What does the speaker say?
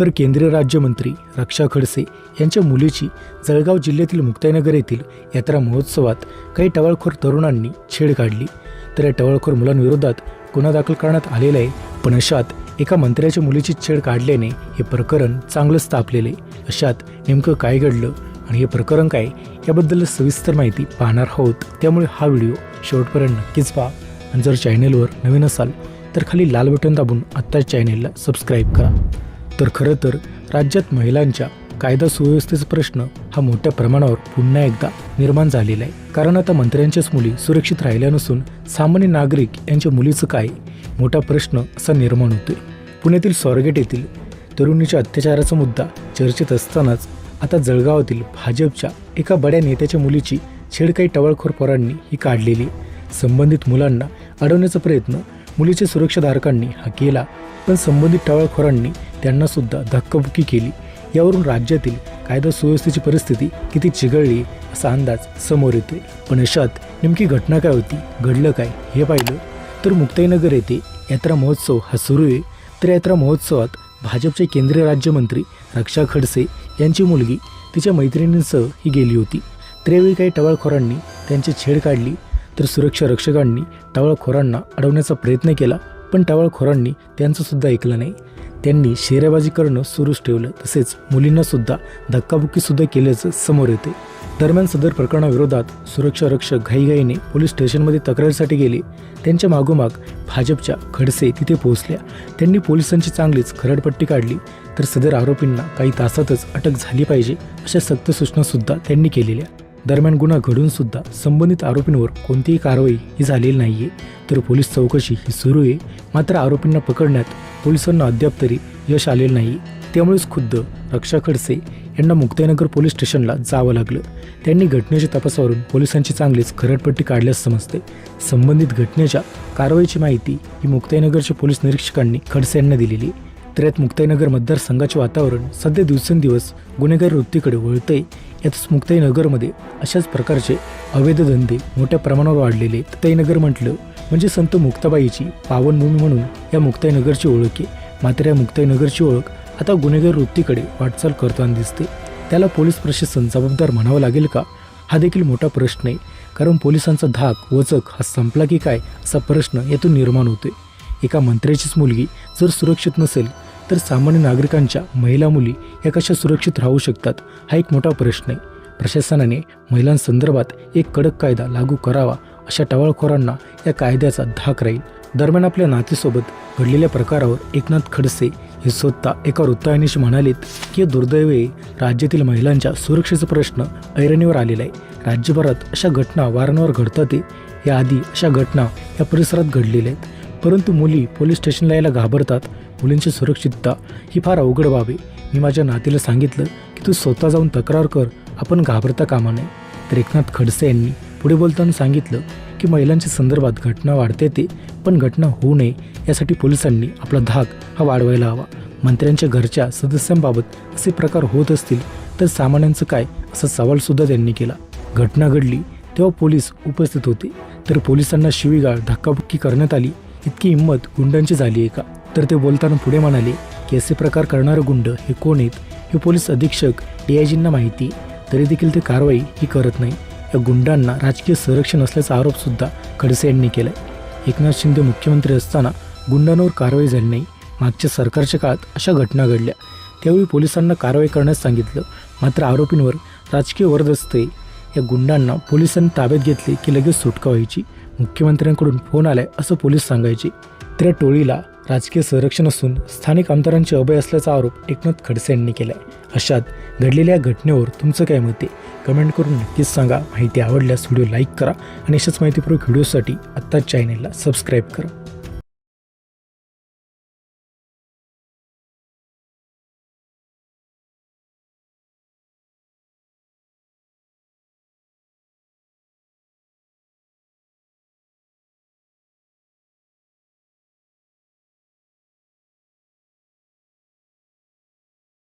तर केंद्रीय राज्यमंत्री रक्षा खडसे यांच्या मुलीची जळगाव जिल्ह्यातील मुक्ताईनगर येथील यात्रा महोत्सवात काही टवाळखोर तरुणांनी छेड काढली. तर या टवाळखोर मुलांविरोधात गुन्हा दाखल करण्यात आलेला आहे. पण अशात एका मंत्र्याच्या मुलीची छेड काढल्याने हे प्रकरण चांगलंच तापलेले अशात नेमकं काय घडलं आणि हे प्रकरण काय याबद्दल सविस्तर माहिती पाहणार आहोत. त्यामुळे हा व्हिडिओ शेवटपर्यंत नक्कीच पहा. आणि जर चॅनेलवर नवीन असाल तर खाली लाल बटन दाबून आत्ताच चॅनेलला सबस्क्राईब करा. तर खरं तर राज्यात महिलांच्या कायदा सुव्यवस्थेचा प्रश्न हा मोठ्या प्रमाणावर पुन्हा एकदा निर्माण झालेला आहे. कारण आता मंत्र्यांच्याच मुली सुरक्षित राहिल्या नसून सामान्य नागरिक यांच्या मुलीचं काय? मोठा प्रश्न असा निर्माण होतोय. पुण्यातील स्वारगेट येथील तरुणीच्या अत्याचाराचा मुद्दा चर्चेत असतानाच आता जळगावातील भाजपच्या एका बड्या नेत्याच्या मुलीची छेड काही टवाळखोर पोरांनी ही काढलेली. संबंधित मुलांना अडवण्याचा प्रयत्न मुलीच्या सुरक्षाधारकांनी हा केला. पण संबंधित टाळखोरांनी त्यांनासुद्धा धक्काबुक्की केली. यावरून राज्यातील कायदा सुव्यवस्थेची परिस्थिती किती चिघळली असा अंदाज समोर येतोय पण अशात नेमकी घटना काय होती? घडलं काय? हे पाहिलं तर मुक्ताईनगर येथे यात्रा महोत्सव हा सुरू आहे. तर यात्रा महोत्सवात भाजपचे केंद्रीय राज्यमंत्री रक्षा खडसे यांची मुलगी तिच्या मैत्रिणींसह ही गेली होती. तर यावेळी काही टवाळखोरांनी त्यांची छेड काढली. तर सुरक्षा रक्षकांनी टवाळखोरांना अडवण्याचा प्रयत्न केला. पण टावळखोरांनी त्यांचं सुद्धा ऐकलं नाही. त्यांनी शेरेबाजी करणं सुरूच ठेवलं. तसेच मुलींना सुद्धा केल्याचं समोर येते. दरम्यान सदर प्रकरणाविरोधात सुरक्षा रक्षक घाईघाईने पोलीस स्टेशनमध्ये तक्रारीसाठी गेले. त्यांच्या मागोमाग भाजपच्या खडसे तिथे पोहोचल्या. त्यांनी पोलिसांची चांगलीच खरडपट्टी काढली. तर सदर आरोपींना काही तासातच अटक झाली पाहिजे अशा सक्त सूचनासुद्धा त्यांनी केलेल्या. दरम्यान गुन्हा घडून सुद्धा संबंधित आरोपींवर कोणतीही कारवाई ही झालेली नाहीये. तर पोलीस चौकशी ही सुरू आहे. मात्र आरोपींना पकडण्यात पोलिसांना अद्याप तरी यश आलेलं नाही त्यामुळेच खुद्द रक्षा खडसे यांना मुक्ताईनगर पोलीस स्टेशनला जावं लागलं. त्यांनी घटनेच्या तपासावरून पोलिसांची चांगलीच खरडपट्टी काढल्यास समजते. संबंधित घटनेच्या कारवाईची माहिती ही मुक्ताईनगरच्या पोलीस निरीक्षकांनी खडसे यांना दिलेली तर यात मुक्ताईनगर मतदारसंघाचे वातावरण सध्या दिवसेंदिवस गुन्हेगार वृत्तीकडे वळतंय. यातच मुक्ताईनगरमध्ये अशाच प्रकारचे अवैध धंदे मोठ्या प्रमाणावर वाढलेले आहेत. मुक्ताईनगर म्हटलं म्हणजे संत मुक्ताबाईची पावनभूमी म्हणून या मुक्ताईनगरची ओळख आहे. मात्र या मुक्ताईनगरची ओळख आता गुन्हेगार वृत्तीकडे वाटचाल करताना दिसते. त्याला पोलीस प्रशासन जबाबदार म्हणावं लागेल का? हा देखील मोठा प्रश्न आहे. कारण पोलिसांचा धाक वचक हा संपला की काय असा प्रश्न यातून निर्माण होतोय. एका मंत्र्याचीच मुलगी जर सुरक्षित नसेल तर सामान्य नागरिकांच्या महिला मुली या कशा सुरक्षित राहू शकतात हा एक मोठा प्रश्न आहे. प्रशासनाने महिलांसंदर्भात एक कडक कायदा लागू करावा अशा टवाळखोरांना या कायद्याचा धाक राहील. दरम्यान आपल्या नातीसोबत घडलेल्या प्रकारावर एकनाथ खडसे हे स्वतः एका वृत्तवाहिनीशी म्हणालेत की हे दुर्दैव राज्यातील महिलांच्या सुरक्षेचा प्रश्न ऐरणीवर आलेला आहे. राज्यभरात अशा घटना वारंवार घडतात आहे. याआधी अशा घटना या परिसरात घडलेल्या आहेत. परंतु मुली पोलीस स्टेशनला यायला घाबरतात मुलींची सुरक्षितता ही फार अवघड बाब आहे. मी माझ्या नातीला सांगितलं की तू स्वतः जाऊन तक्रार कर आपण घाबरता कामा नये. तर एकनाथ खडसे यांनी पुढे बोलताना सांगितलं की महिलांच्या संदर्भात घटना वाढते ते पण घटना होऊ नये यासाठी पोलिसांनी आपला धाक हा वाढवायला हवा. मंत्र्यांच्या घरच्या सदस्यांबाबत असे प्रकार होत असतील तर सामान्यांचं काय असा सवालसुद्धा त्यांनी केला. घटना घडली तेव्हा पोलीस उपस्थित होते. तर पोलिसांना शिवीगाळ धक्काबुक्की करण्यात आली. इतकी हिंमत गुंडांची झाली आहे का? तर ते बोलताना पुढे म्हणाले की असे प्रकार करणारे गुंड हे कोण आहेत हे पोलीस अधीक्षक डी आय जींना माहिती. तरी देखील ते कारवाई ही करत नाही. या गुंडांना राजकीय संरक्षण असल्याचा आरोपसुद्धा खडसे यांनी केलाय. एकनाथ शिंदे मुख्यमंत्री असताना गुंडांवर कारवाई झाली नाही. मागच्या सरकारच्या काळात अशा घटना घडल्या. त्यावेळी पोलिसांना कारवाई करण्यास सांगितलं. मात्र आरोपींवर राजकीय वर्द असते या गुंडांना पोलिसांनी ताब्यात घेतले की लगेच सुटका व्हायची. मुख्यमंत्र्यांकडून फोन आलाय असं पोलीस सांगायचे. तर या टोळीला राजकीय संरक्षण असून स्थानिक आमदारांचे अभय असल्याचा आरोप एकनाथ खडसे यांनी केला आहे अशात घडलेल्या घटनेवर तुमचं काय मत आहे? कमेंट करून नक्कीच सांगा. माहिती आवडल्यास व्हिडिओ लाईक करा आणि अशाच माहितीपूर्वक व्हिडिओसाठी आत्ताच चॅनेलला सबस्क्राईब करा.